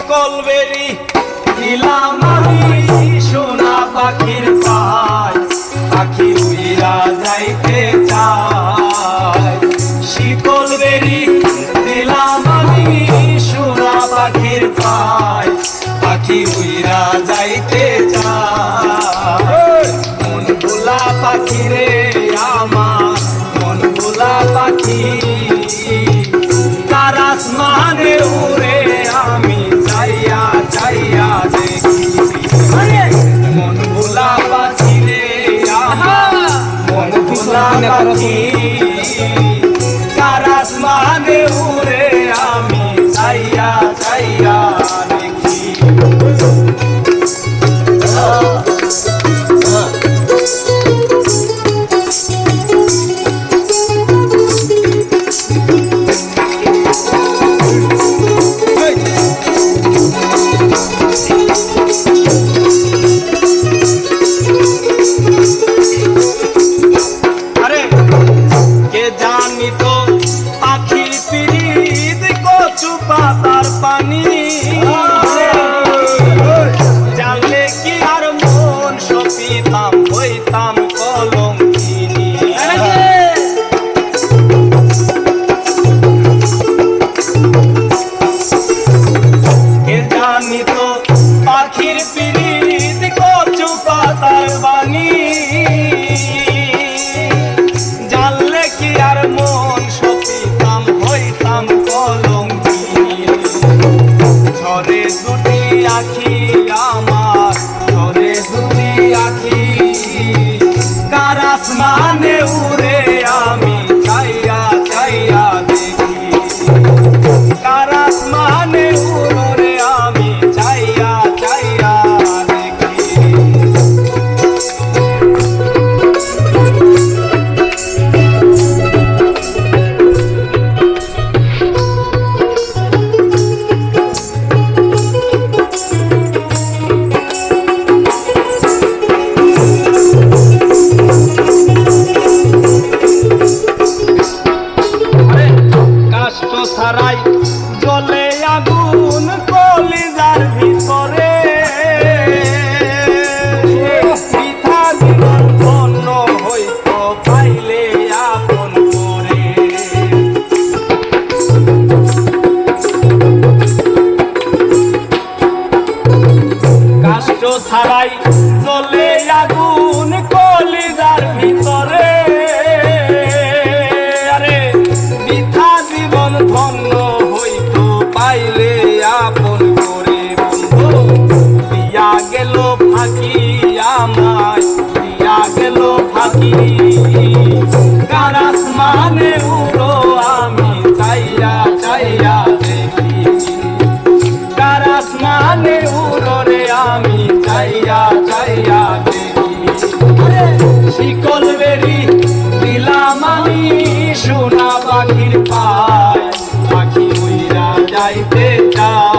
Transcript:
শিকল বেরি দিলাম আমি সোনা পাখির পায়। পাখি উইরা যাইতে চায়। শিকল বেরি দিলাম আমি সোনা পাখির পায়। পাখি উইরা যাইতে চায়। মন ভোলা পাখি চাইয়া চাইয়া দেখি। মন ভোলা পাখি রে মন ভোলা উড়ে জানি কাষ্ট ছাড়াই জলে আগুন কলিজার ভিতরে। ছাড়াই জলে আগুন ধন্য হইতো, পাইলে আপন করে বন্ধু। দিয়া গেল ফাঁকি আমায়, দিয়া গেল ফাঁকি। কার আসমানে উড়ো আমি, চাইয়া চাইয়া দেখি। কার আসমানে উড়রে আমি, চাইয়া চাইয়া শিকল বেরি, দিলাম আমি সোনা পাখির যাইতে চায়